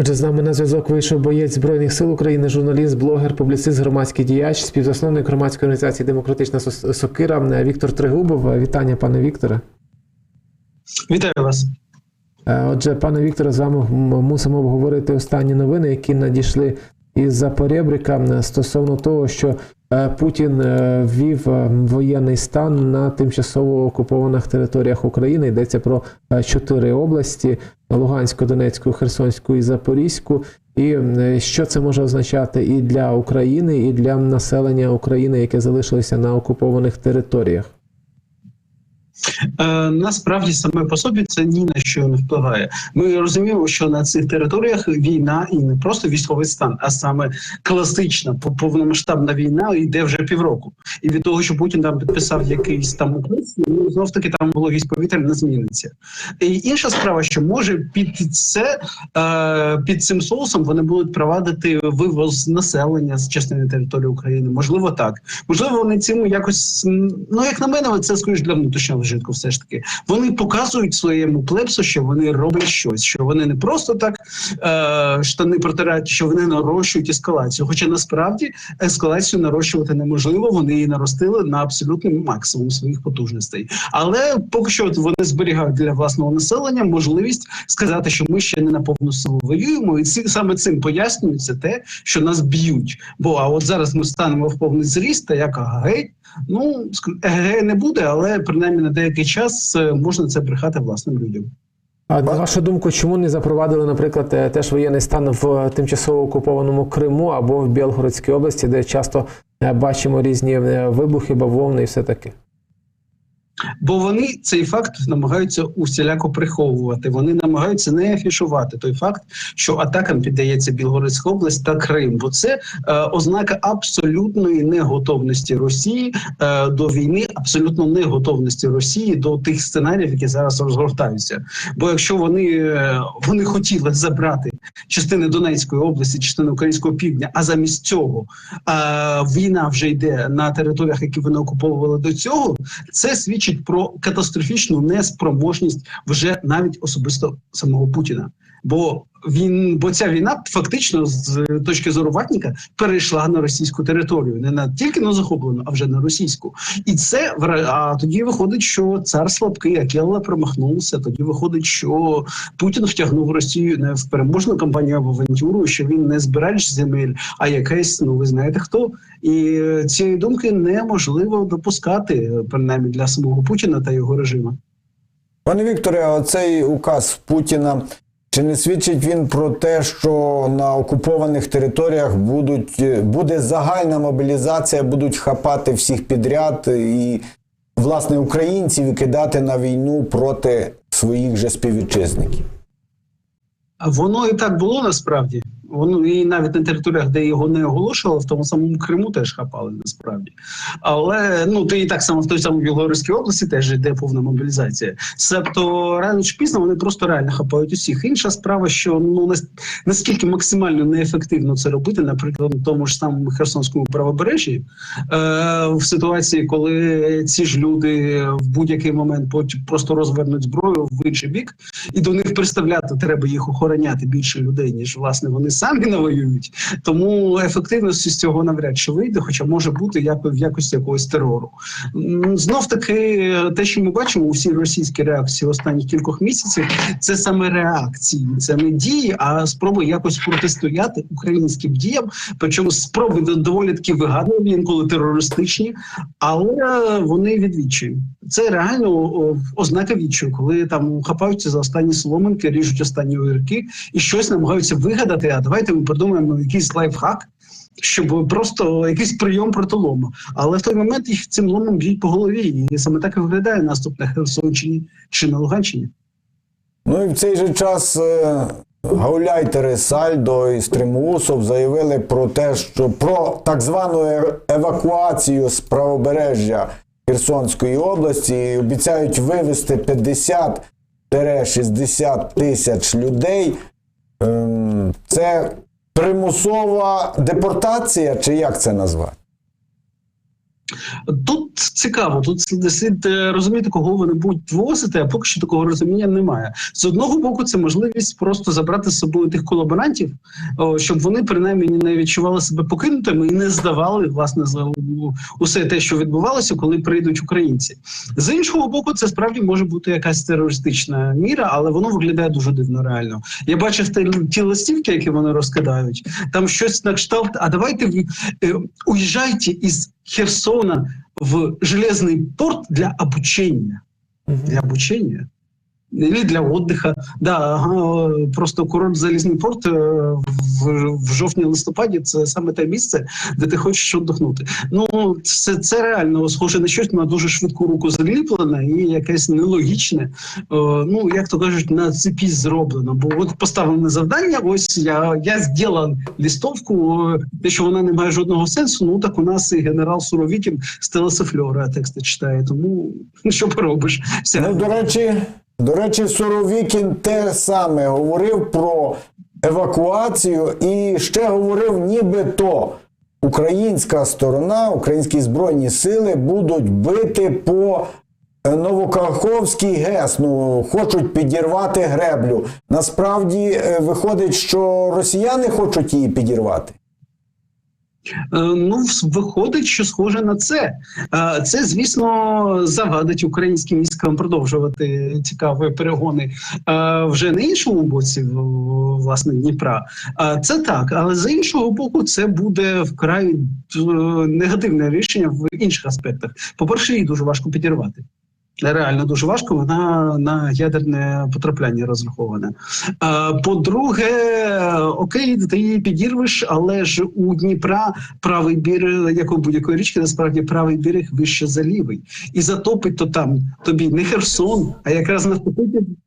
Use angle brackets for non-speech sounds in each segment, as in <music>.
Отже, з нами на зв'язок вийшов боєць Збройних сил України, журналіст, блогер, публіцист, громадський діяч, співзасновник громадської організації Демократична Сокира Віктор Тригубов. Вітання, пане Вікторе. Вітаю вас. Е, Отже, пане Вікторе, з вами мусимо обговорити останні новини, які надійшли із Запорєбрика стосовно того, що е, Путін е, ввів е, воєнний стан на тимчасово окупованих територіях України. Йдеться про е, чотири області: Луганську, Донецьку, Херсонську і Запорізьку. І е, що це може означати і для України, і для населення України, яке залишилося на окупованих територіях? Е, насправді саме по собі це ні на що не впливає. Ми розуміємо, що на цих територіях війна і не просто військовий стан, а саме класична повномасштабна війна йде вже півроку. І від того, що Путін там підписав якийсь там указ, ну знов таки там було військ повітря не зміниться. І інша справа, що може під це е, під цим соусом вони будуть провадити вивоз населення з частини території України. Можливо, так. Можливо, вони цим якось ну як на мене, це скоріш для внутрішнього вжитку. Все ж таки, вони показують своєму плепсу, що вони роблять щось, що вони не просто так е, штани протирають, що вони нарощують ескалацію. Хоча насправді ескалацію нарощувати неможливо. Вони її наростили на абсолютний максимум своїх потужностей. Але поки що вони зберігають для власного населення можливість сказати, що ми ще не на повну силу воюємо, і ці саме цим пояснюється те, що нас б'ють. Бо а от зараз ми станемо в повний зріст, та як гей. Ну еге не буде, але принаймні на деякий час е, можна це брехати власним людям. А на вашу думку, чому не запровадили, наприклад, е, теж воєнний стан в тимчасово окупованому Криму або в Білгородській області, де часто е, бачимо різні е, вибухи, бавовни і все таке? Бо вони цей факт намагаються усіляко приховувати. Вони намагаються не афішувати той факт, що атакам піддається Білгородська область та Крим. Бо це е, ознака абсолютної неготовності Росії е, до війни, абсолютно неготовності Росії до тих сценаріїв, які зараз розгортаються. Бо якщо вони, е, вони хотіли забрати частини Донецької області, частини українського півдня, а замість цього е, війна вже йде на територіях, які вони окуповували до цього, це свідчить про катастрофічну неспроможність вже навіть особисто самого Путіна. Бо він, бо ця війна фактично з точки зору ватніка перейшла на російську територію, не на тільки на захоплену, а вже на російську. І це а тоді виходить, що цар слабкий, Акелла промахнувся. Тоді виходить, що Путін втягнув Росію не в переможну кампанію або авантюру, що він не збирач земель, а якесь, ну ви знаєте хто. І е, цієї думки неможливо допускати, е, принаймні для самого Путіна та його режиму. Пане Вікторе, оцей указ Путіна. Чи не свідчить він про те, що на окупованих територіях будуть, е, буде загальна мобілізація, будуть хапати всіх підряд і, власне, українців кидати на війну проти своїх же співвітчизників? Воно і так було насправді. Воно і навіть на територіях, де його не оголошували, в тому самому Криму теж хапали насправді. Але ну то і так само в той самій Білгородській області теж йде повна мобілізація. Себто рано чи пізно вони просто реально хапають усіх. Інша справа, що ну наскільки максимально неефективно це робити, наприклад, на тому ж самому Херсонському правобережжі, е, в ситуації, коли ці ж люди в будь-який момент просто розвернуть зброю в інший бік, і до них представляти треба їх охороняти більше людей, ніж власне вони самі навоюють. Тому ефективності з цього навряд чи вийде, хоча може бути як в якості якогось терору. Знов таки, те, що ми бачимо у всій російській реакції останніх кількох місяців, це саме реакції, це не дії, а спроби якось протистояти українським діям. Причому спроби доволі таки вигадливі, інколи терористичні, але вони відвічують. Це реально ознака відчаю, коли там хапаються за останні соломинки, ріжуть останні огірки і щось намагаються вигадати. А давайте ми придумаємо якийсь лайфхак, щоб просто якийсь прийом проти. Але в той момент їх цим ломом б'ють по голові, і саме так і виглядає наступ на Херсонщині чи на Луганщині. Ну і в цей же час е, гауляйтери Сальдо і Стримусов заявили про те, що про так звану евакуацію з правобережжя Херсонської області і обіцяють вивезти 50-60 тисяч людей. Ем, Це примусова депортація, чи як це назвати? Тут цікаво, тут слід, е, розуміти, кого вони будуть ввозити, а поки що такого розуміння немає. З одного боку, це можливість просто забрати з собою тих колаборантів, щоб вони принаймні не відчували себе покинутими і не здавали власне за усе те, що відбувалося, коли прийдуть українці. З іншого боку, це справді може бути якась терористична міра, але воно виглядає дуже дивно реально. Я бачив ті листівки, які вони розкидають. Там щось на кшталт. А давайте е, уїжджайте із Херсона в железный порт для обучения. Для обучения. Или для отдыха. Да, просто курорт Залізний порт е, в, в жовтні-листопаді це саме те місце, де ти хочеш віддохнути. Ну, це, це реально схоже на щось на дуже швидку руку заліплене і якесь нелогічне. Е, ну, як то кажуть, на цепі зроблено. Бо от поставлене завдання, ось я, я зробив листовку, е, те, що вона не має жодного сенсу. Ну так у нас і генерал Суровікін з телесофльора тексти читає. Тому <laughs> що поробиш? Все. Ну, до речі, до речі, Суровікін те саме говорив про евакуацію і ще говорив, нібито українська сторона, українські збройні сили будуть бити по е, Новокаховський ГЕС. Ну, хочуть підірвати греблю. Насправді е, виходить, що росіяни хочуть її підірвати. Е, Ну, виходить, що схоже на це. Е, Це, звісно, завадить українським військам продовжувати цікаві перегони е, вже на іншому боці, власне, Дніпра. Це так, але з іншого боку, це буде вкрай негативне рішення в інших аспектах. По-перше, її дуже важко підірвати. Реально дуже важко, вона на ядерне потрапляння розрахована. По-друге, окей, ти її підірвеш, але ж у Дніпра правий берег, як у будь-якої річки, насправді правий берег вище за лівий. І затопить то там тобі не Херсон, а якраз навпаки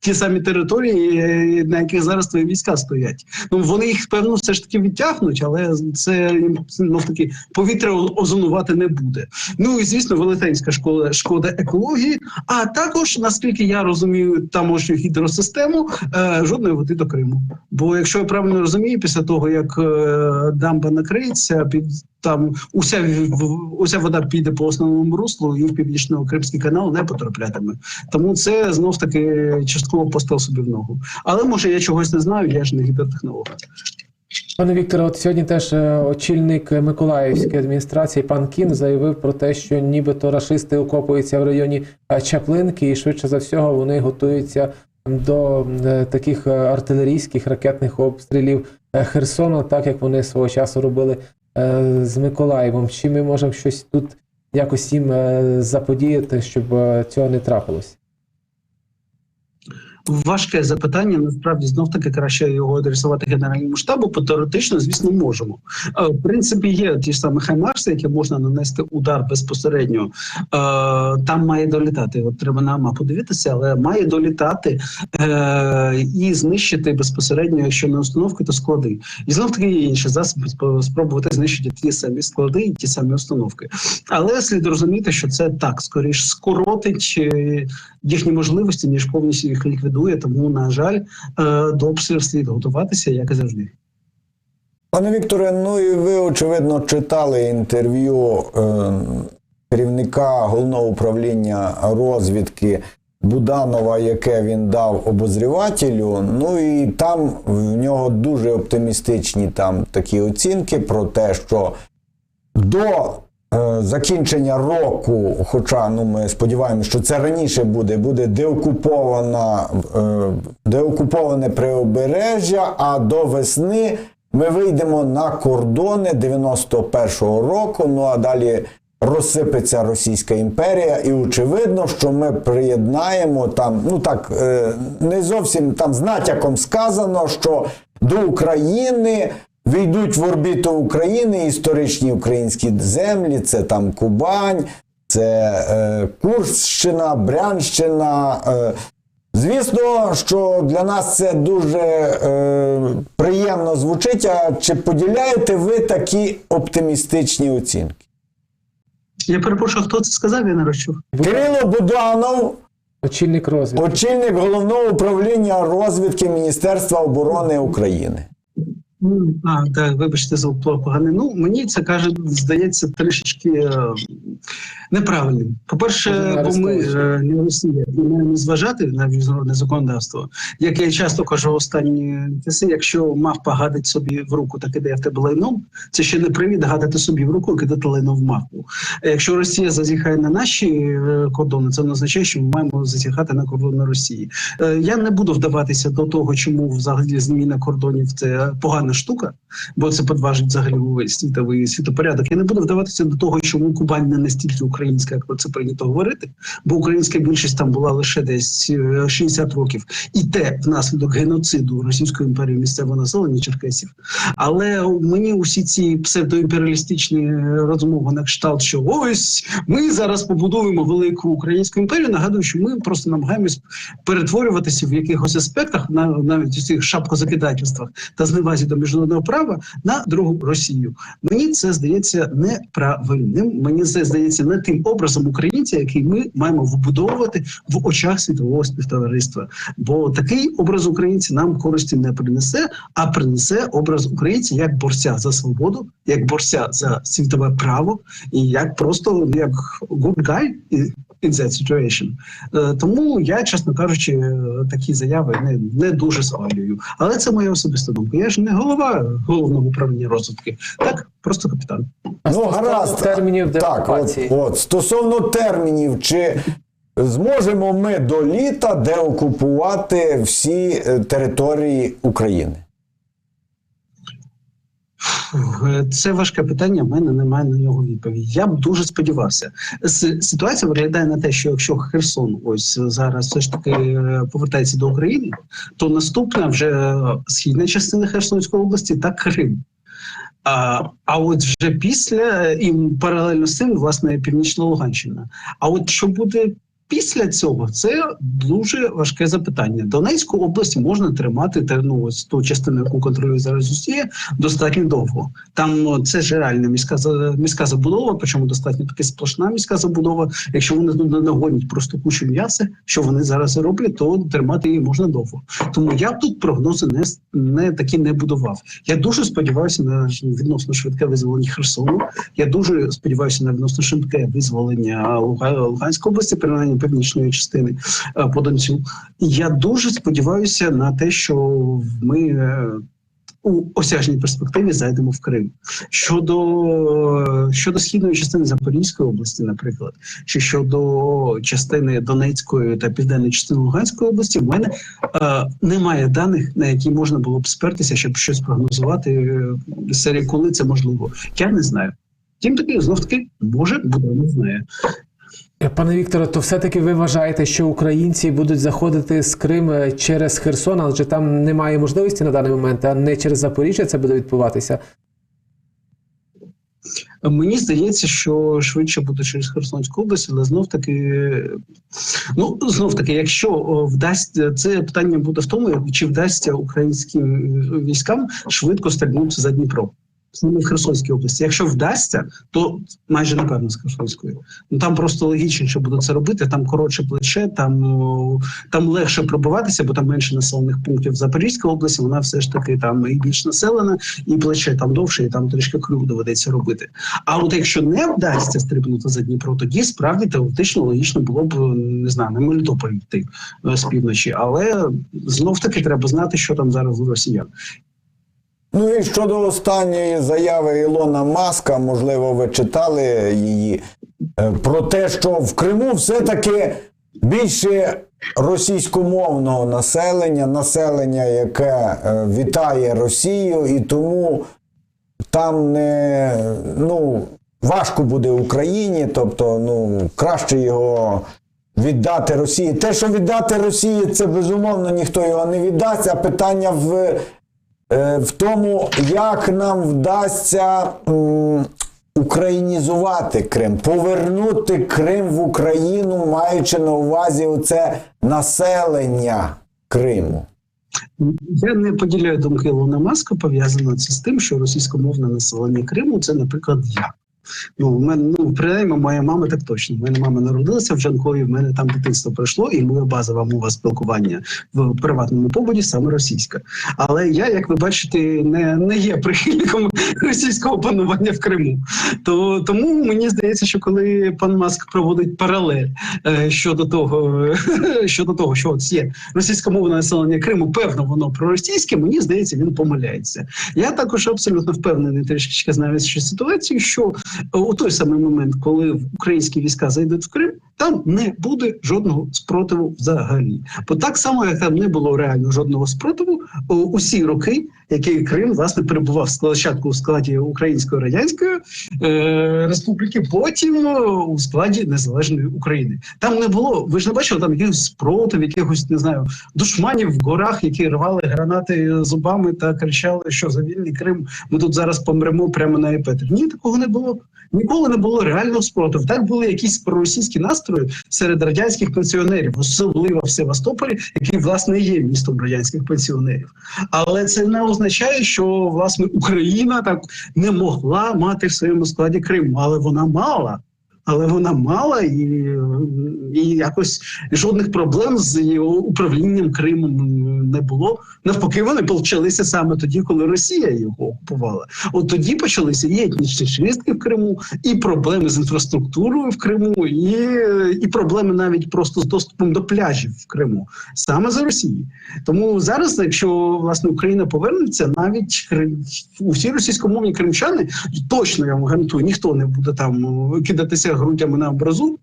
ті самі території, е, на яких зараз твої війська стоять. Ну вони їх певно все ж таки відтягнуть, але це ну, таки повітря озонувати не буде. Ну і звісно, велетенська школа шкода екології. А також, наскільки я розумію, тамошню гідросистему е, жодної води до Криму. Бо якщо я правильно розумію, після того як е, дамба накриється, під там уся уся вода піде по основному руслу і в північно-кримський канал не потраплятиме. Тому це знов таки частково постав собі в ногу. Але може я чогось не знаю, я ж не гідротехнолог. Пане Вікторе, от сьогодні теж е, очільник Миколаївської адміністрації пан Кін заявив про те, що нібито рашисти окопуються в районі е, Чаплинки, і швидше за всього вони готуються до е, таких артилерійських ракетних обстрілів Херсона, так як вони свого часу робили з Миколаєвом. Чи ми можемо щось тут якось їм е, заподіяти, щоб е, цього не трапилось? Важке запитання. Насправді знов таки краще його адресувати генеральному штабу. Бо теоретично, звісно, можемо. Е, В принципі, є ті ж самі хаймарси, які можна нанести удар безпосередньо. Е, Там має долітати. От треба на мапу дивитися, але має долітати е, і знищити безпосередньо, якщо не установки, то склади. І знов таки є інші засоби спробувати знищити ті самі склади і ті самі установки. Але слід розуміти, що це так скоріш скоротить їхні можливості, ніж повністю їх ліквідує. Тому, на жаль, е, до слід готуватися, як і завжди. Пане Вікторе, ну і ви очевидно читали інтерв'ю е, керівника головного управління розвідки Буданова, яке він дав обозрівателю. Ну і там в нього дуже оптимістичні там такі оцінки про те, що до закінчення року, хоча ну ми сподіваємося, що це раніше буде, буде деокупована, е, деокуповане Преобережжя, а до весни ми вийдемо на кордони 91-го року. Ну а далі розсипеться Російська імперія, і очевидно, що ми приєднаємо там, ну так е, не зовсім там з натяком сказано, що до України війдуть в орбіту України історичні українські землі, це там Кубань, це е, Курщина, Брянщина. Е, Звісно, що для нас це дуже е, приємно звучить. А чи поділяєте ви такі оптимістичні оцінки? Я перепрошую, хто це сказав, я не розчув. Кирило Буданов, Очільник розвідки. очільник головного управління розвідки Міністерства оборони України. Ну, А, так, вибачте, за поганий. Ну, мені це каже, здається, трішечки е, неправильним. По-перше, бо ми е, не Росія і маємо зважати на міжнародне законодавство. Як я часто кажу останні часи, якщо мавпа гадить собі в руку та кидає в тебе лайном, це ще не привід гадати собі в руку і кидати лайно в мавпу. Якщо Росія зазіхає на наші е, кордони, це не означає, що ми маємо зазіхати на кордони Росії. Е, Я не буду вдаватися до того, чому взагалі зміна кордонів це погана штука, бо це подважить взагалі увесь світовий світопорядок. Я не буду вдаватися до того, чому Кубань не настільки українська, як про це прийнято говорити, бо українська більшість там була лише десь е, 60 років, і те внаслідок геноциду Російської імперії місцевого населення черкесів. Але мені усі ці псевдоімперіалістичні розмови на кшталт, що ось ми зараз побудуємо велику українську імперію. Нагадую, що ми просто намагаємось перетворюватися в якихось аспектах, на навіть у цих шапкозакидательствах та зневазі до міжнародного права на другу Росію. Мені це здається неправильним. Мені це здається не тим образом українця, який ми маємо вбудовувати в очах світового співтовариства. Бо такий образ українця нам користі не принесе, а принесе образ українця як борця за свободу, як борця за світове право, і як просто як good guy in that situation. Е, Тому я, чесно кажучи, е, такі заяви не, не дуже схвалюю. Але це моя особиста думка. Я ж не голова головного управління розвитки, так просто капітан. А Ну, гаразд. термінів Так, от, от стосовно термінів, чи зможемо ми до літа деокупувати всі е, території України? Е, Це важке питання. в мене немає на нього відповіді. Я б дуже сподівався. Ситуація виглядає на те, що якщо Херсон ось зараз все ж таки е, повертається до України, то наступна вже східна частина Херсонської області та Крим. А, а от вже після і паралельно з цим, власне, північна Луганщина. А от що буде після цього, це дуже важке запитання. Донецьку область можна тримати ну, ось ту частину, яку контролює зараз Росія, достатньо довго. Там це ж реальна міська міська забудова, причому достатньо таки сплошна міська забудова. Якщо вони не нагонять просто кучу м'яса, що вони зараз роблять, то тримати її можна довго. Тому я тут прогнози не, не такі не будував. Я дуже сподіваюся на відносно швидке визволення Херсону. Я дуже сподіваюся на відносно швидке визволення Луганської області, принаймні північної частини е, по Донцю. Я дуже сподіваюся на те, що ми. е, У осяжній перспективі зайдемо в Крим щодо щодо східної частини Запорізької області, наприклад, чи щодо частини Донецької та південної частини Луганської області, в мене е, немає даних, на які можна було б спертися, щоб щось прогнозувати е, з коли це можливо. Я не знаю. Тим таки, знов таки, може, буде, не знаю. Е, Пане Вікторе, то все-таки ви вважаєте, що українці будуть заходити з Криму через Херсон, адже там немає можливості на даний момент, а не через Запоріжжя це буде відбуватися. Мені здається, що швидше буде через Херсонську область, але знов таки, ну знов таки, якщо вдасться це питання буде в тому, чи вдасться українським військам швидко стрільнути за Дніпро. В Херсонській області. Якщо вдасться, то майже напевно з Херсонської. Ну там просто логічніше буде це робити. Там коротше плече, там там легше пробиватися, бо там менше населених пунктів. Запорізька область, вона все ж таки там і більш населена, і плече там довше, і там трішки крюк доведеться робити. А от якщо не вдасться стрибнути за Дніпро, тоді справді теоретично логічно було б не знаю, на Мелітополь йти е, з півночі. Але знов таки треба знати, що там зараз у росіян. Ну і щодо останньої заяви Ілона Маска, можливо, ви читали її е, про те, що в Криму все-таки більше російськомовного населення, населення, яке е, вітає Росію, і тому там не ну, важко буде Україні, тобто ну, краще його. Віддати Росії. Те, що віддати Росії, це безумовно ніхто його не віддасть. А питання в в тому, як нам вдасться українізувати Крим, повернути Крим в Україну, маючи на увазі оце населення Криму. Я не поділяю думки Ілона Маска, пов'язано це з тим, що російськомовне населення Криму це, наприклад, я. Ну, в мене, ну, принаймні, моя мама так точно. У мене мама народилася в Джанкові, в мене там дитинство пройшло, і моя базова мова спілкування в приватному побуті саме російська. Але я, як ви бачите, не, не є прихильником <laughs> російського панування в Криму. То тому мені здається, що коли пан Маск проводить паралель е, щодо того, <laughs> щодо того, що от є російськомовне населення Криму, певно, воно проросійське, мені здається, він помиляється. Я також абсолютно впевнений, знаючи ситуацію, що е, у той самий момент, коли українські війська зайдуть в Крим, там не буде жодного спротиву взагалі. Бо так само, як там не було реально жодного спротиву, усі роки, які Крим власне перебував спочатку у складі Української радянської е, республіки, потім е, у складі незалежної України. Там не було. Ви ж не бачили там якихось спротив, якихось не знаю, душманів в горах, які рвали гранати зубами та кричали, що за вільний Крим ми тут зараз помремо прямо на епетрі. Ні, такого не було. Ніколи не було реального спротиву. Так були якісь проросійські настрої серед радянських пенсіонерів, особливо в Севастополі, який власне є містом радянських пенсіонерів. Але це не означає, що власне Україна так не могла мати в своєму складі Крим, але вона мала. Але вона мала і, і якось жодних проблем з його управлінням Кримом не було. Навпаки, вони почалися саме тоді, коли Росія його окупувала. От тоді почалися і етнічні чистки в Криму, і проблеми з інфраструктурою в Криму, і, і проблеми навіть просто з доступом до пляжів в Криму, саме за Росії. Тому зараз, якщо власне Україна повернеться, навіть усі російськомовні кримчани точно я вам гарантую, ніхто не буде там кидатися грудями на образу,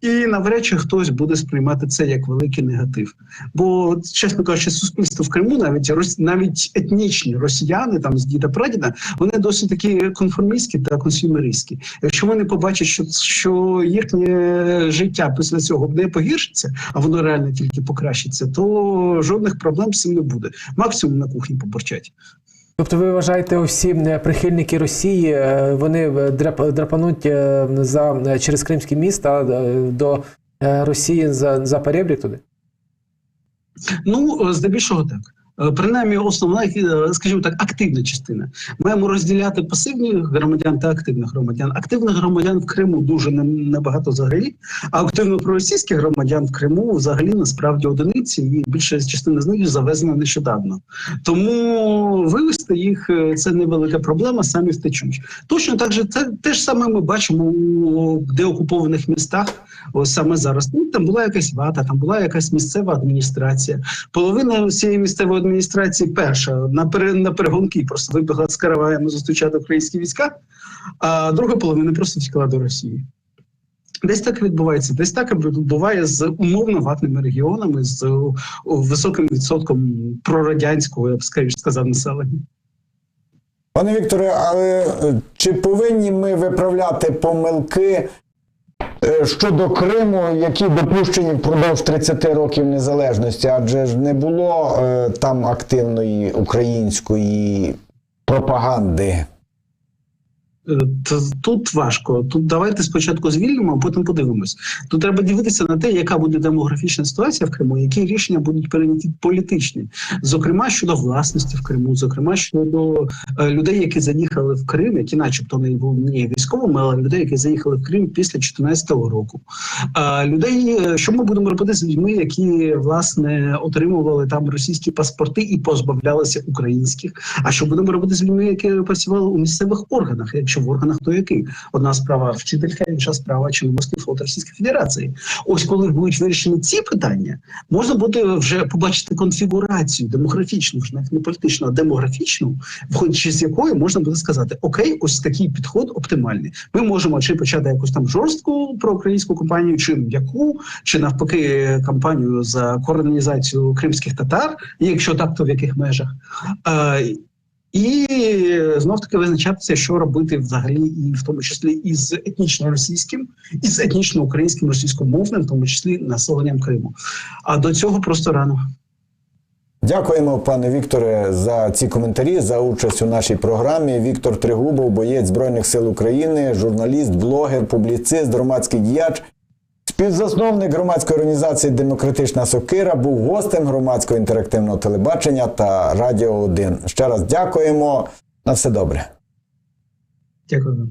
і навряд чи хтось буде сприймати це як великий негатив. Бо, чесно кажучи, суспільство в Криму, навіть навіть етнічні росіяни там з діда прадіда, вони досить такі конформістські та консюмеристські. Якщо вони побачать, що, що їхнє життя після цього не погіршиться, а воно реально тільки покращиться, то жодних проблем з цим не буде. Максимум на кухні поборчать. Тобто ви вважаєте, усі е, прихильники Росії е, вони е, драпануть за через Кримський міст до Росії за, за перебрік туди? Ну, здебільшого так. Е, Принаймні, основна, е, скажімо так, активна частина. Маємо розділяти пасивних громадян та активних громадян. Активних громадян в Криму дуже небагато взагалі, а активно проросійських громадян в Криму взагалі насправді одиниці, і більша частина з них завезена нещодавно. Тому вивести їх е, це невелика проблема, самі втечуть. Точно так же це те ж саме ми бачимо у деокупованих містах. Ось саме зараз. Ну там була якась вата, там була якась місцева адміністрація. Половина цієї місцевої адміністрації перша на перегонки просто вибігла з караваями зустрічати українські війська, а друга половина просто втекла до Росії. Десь так відбувається. Десь так буває з умовно ватними регіонами, з високим відсотком прорадянського, я б скоріше сказав, населення. Пане Вікторе, але е, чи повинні ми виправляти помилки е, щодо Криму, які допущені впродовж 30 років незалежності? Адже ж не було е, там активної української пропаганди. Е, Тут важко. Тут давайте спочатку звільнимо, а потім подивимось. Тут треба дивитися на те, яка буде демографічна ситуація в Криму, які рішення будуть прийняті політичні, зокрема щодо власності в Криму, зокрема щодо е, людей, які заїхали в Крим, які, начебто, не були не військовими, але людей, які заїхали в Крим після 2014 року. Е, людей, що ми будемо робити з людьми, які власне отримували там російські паспорти і позбавлялися українських. А що будемо робити з людьми, які працювали у місцевих органах? Якщо в органах, то який? Одна справа вчителька, інша справа Чорноморський флот Російської Федерації. Ось коли будуть вирішені ці питання, можна буде вже побачити конфігурацію демографічну, вже не політичну, а демографічну, виходячи з якої можна буде сказати: Окей, ось такий підход оптимальний. Ми можемо чи почати якусь там жорстку проукраїнську кампанію, чи м'яку, чи навпаки кампанію за колонізацію кримських татар, якщо так, то в яких межах. І знов таки визначатися, що робити взагалі, і в тому числі із етнічно російським, і з етнічно українським російськомовним, в тому числі населенням Криму. А до цього просто рано. Дякуємо, пане Вікторе, за ці коментарі, за участь у нашій програмі. Віктор Тригубов, боєць Збройних сил України, журналіст, блогер, публіцист, громадський діяч, співзасновник громадської організації Демократична Сокира, був гостем громадського інтерактивного телебачення та Радіо 1. Ще раз дякуємо. На все добре. Дякую.